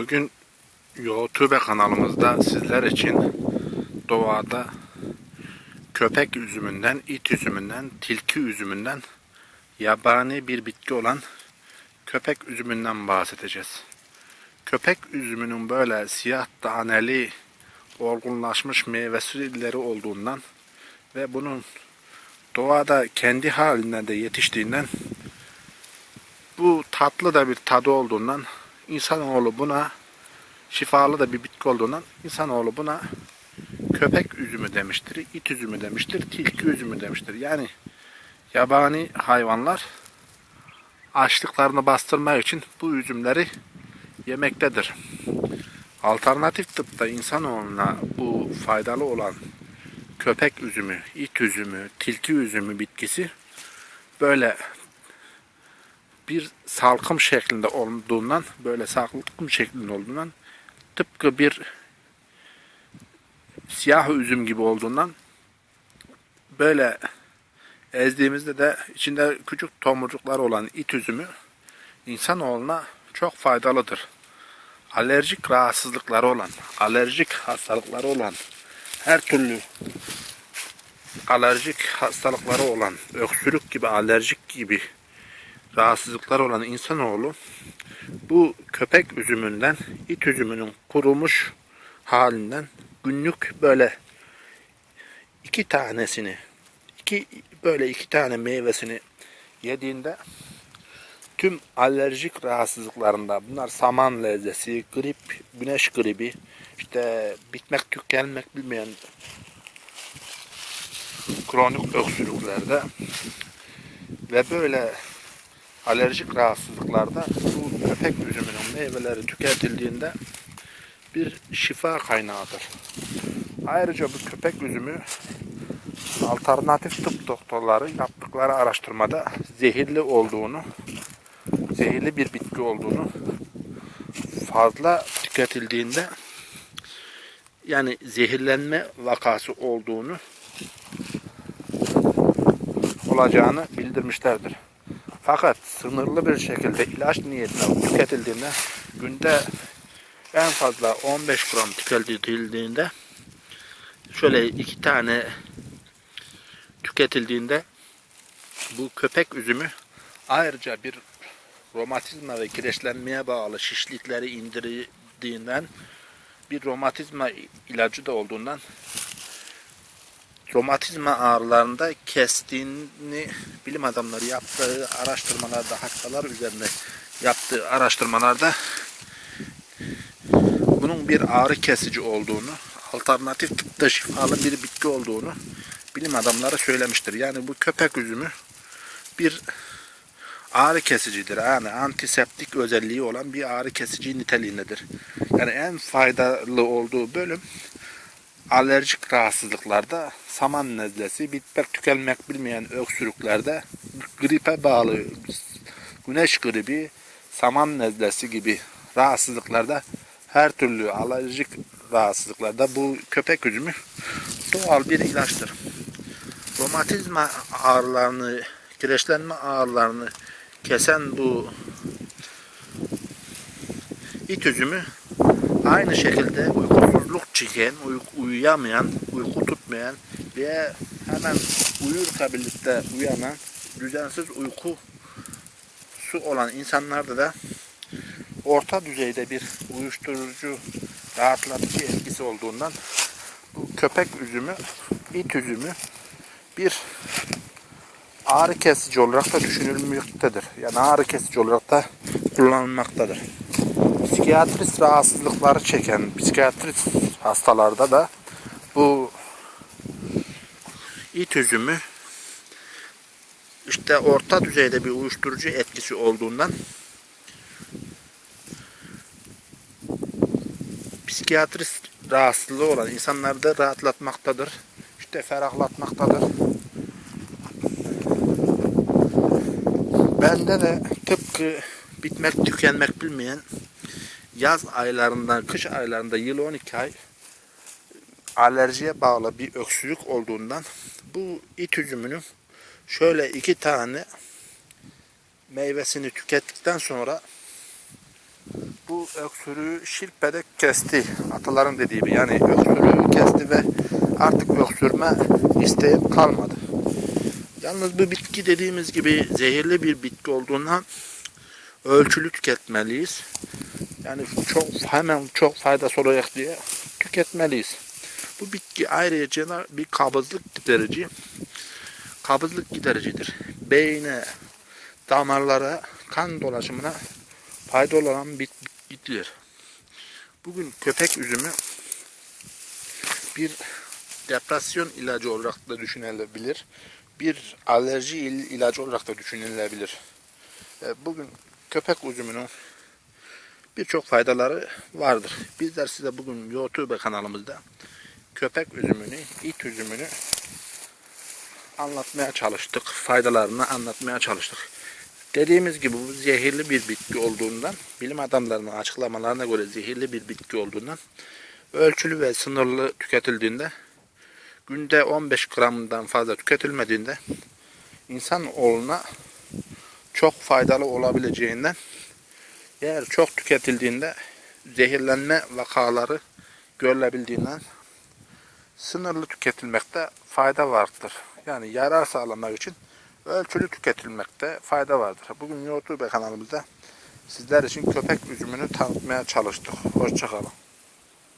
Bugün YouTube kanalımızda sizler için doğada köpek üzümünden, it üzümünden, tilki üzümünden yabani bir bitki olan köpek üzümünden bahsedeceğiz. Köpek üzümünün böyle siyah taneli olgunlaşmış meyveleri olduğundan ve bunun doğada kendi halinde de yetiştiğinden bu tatlı da bir tadı olduğundan insanoğlu buna şifalı da bir bitki olduğundan insanoğlu buna köpek üzümü demiştir, it üzümü demiştir, tilki üzümü demiştir. Yani yabani hayvanlar açlıklarını bastırmak için bu üzümleri yemektedir. Alternatif tıpta insanoğluna bu faydalı olan köpek üzümü, it üzümü, tilki üzümü bitkisi böyle bir salkım şeklinde olduğundan böyle salkım şeklinde olduğundan tıpkı bir siyah üzüm gibi olduğundan böyle ezdiğimizde de içinde küçük tomurcuklar olan it üzümü insanoğluna çok faydalıdır. Alerjik rahatsızlıkları olan, alerjik hastalıkları olan, her türlü alerjik hastalıkları olan, öksürük gibi, alerjik gibi rahatsızlıkları olan insanoğlu bu köpek üzümünden, it üzümünün kurumuş halinden günlük böyle iki tanesini, iki böyle iki tane meyvesini yediğinde tüm alerjik rahatsızlıklarında bunlar saman lezzesi, grip, güneş gribi, işte bitmek tükenmek bilmeyen kronik öksürüklerde ve böyle alerjik rahatsızlıklarda bu köpek üzümünün meyveleri tüketildiğinde bir şifa kaynağıdır. Ayrıca bu köpek üzümü alternatif tıp doktorları yaptıkları araştırmada zehirli olduğunu, zehirli bir bitki olduğunu fazla tüketildiğinde yani zehirlenme vakası olduğunu olacağını bildirmişlerdir. Fakat sınırlı bir şekilde ilaç niyetine tüketildiğinde günde en fazla 15 gram tüketildiğinde şöyle iki tane tüketildiğinde bu köpek üzümü ayrıca bir romatizma ve kireçlenmeye bağlı şişlikleri indirdiğinden bir romatizma ilacı da olduğundan romatizma ağrılarında kestiğini bilim adamları yaptığı araştırmalarda hastalar üzerinde yaptığı araştırmalarda bunun bir ağrı kesici olduğunu, alternatif tıpta şifalı bir bitki olduğunu bilim adamları söylemiştir. Yani bu köpek üzümü bir ağrı kesicidir. Yani antiseptik özelliği olan bir ağrı kesici niteliğindedir. Yani en faydalı olduğu bölüm alerjik rahatsızlıklarda saman nezlesi, bitmek tükenmek bilmeyen öksürüklerde gripe bağlı güneş gribi, saman nezlesi gibi rahatsızlıklarda her türlü alerjik rahatsızlıklarda bu köpek üzümü doğal bir ilaçtır. Romatizma ağrılarını, kireçlenme ağrılarını kesen bu it üzümü aynı şekilde uykusuzluk çeken, uyku, uyuyamayan, uyku tutmayan ve hemen uyursa birlikte uyanan, düzensiz uyku su olan insanlarda da orta düzeyde bir uyuşturucu rahatlatıcı etkisi olduğundan bu köpek üzümü, it üzümü bir ağrı kesici olarak da düşünülmektedir. Yani ağrı kesici olarak da kullanılmaktadır. Psikiyatrist rahatsızlıkları çeken psikiyatrist hastalarda da bu it üzümü işte orta düzeyde bir uyuşturucu etkisi olduğundan psikiyatrist rahatsızlığı olan insanları da rahatlatmaktadır. İşte ferahlatmaktadır. Bende de tıpkı bitmek tükenmek bilmeyen yaz aylarından kış aylarında yıl 12 ay alerjiye bağlı bir öksürük olduğundan bu it üzümünün şöyle iki tane meyvesini tükettikten sonra bu öksürüğü şilpedek kesti. Ataların dediği gibi yani öksürüğü kesti ve artık öksürme isteğim kalmadı. Yalnız bu bitki dediğimiz gibi zehirli bir bitki olduğundan ölçülü tüketmeliyiz. Yani çok hemen çok faydası olacak diye tüketmeliyiz. Bu bitki ayrıca bir kabızlık giderici. Kabızlık gidericidir. Beyne, damarlara, kan dolaşımına faydalı olan bir bitkidir. Bugün köpek üzümü bir depresyon ilacı olarak da düşünülebilir. Bir alerji il- ilacı olarak da düşünülebilir. E, Bugün köpek üzümünün birçok faydaları vardır. Bizler size bugün YouTube kanalımızda köpek üzümünü, it üzümünü anlatmaya çalıştık. Faydalarını anlatmaya çalıştık. Dediğimiz gibi bu zehirli bir bitki olduğundan, bilim adamlarının açıklamalarına göre zehirli bir bitki olduğundan ölçülü ve sınırlı tüketildiğinde günde 15 gramdan fazla tüketilmediğinde insan oğluna çok faydalı olabileceğinden eğer çok tüketildiğinde zehirlenme vakaları görülebildiğinden sınırlı tüketilmekte fayda vardır. Yani yarar sağlamak için ölçülü tüketilmekte fayda vardır. Bugün YouTube kanalımızda sizler için köpek üzümünü tanıtmaya çalıştık. Hoşçakalın.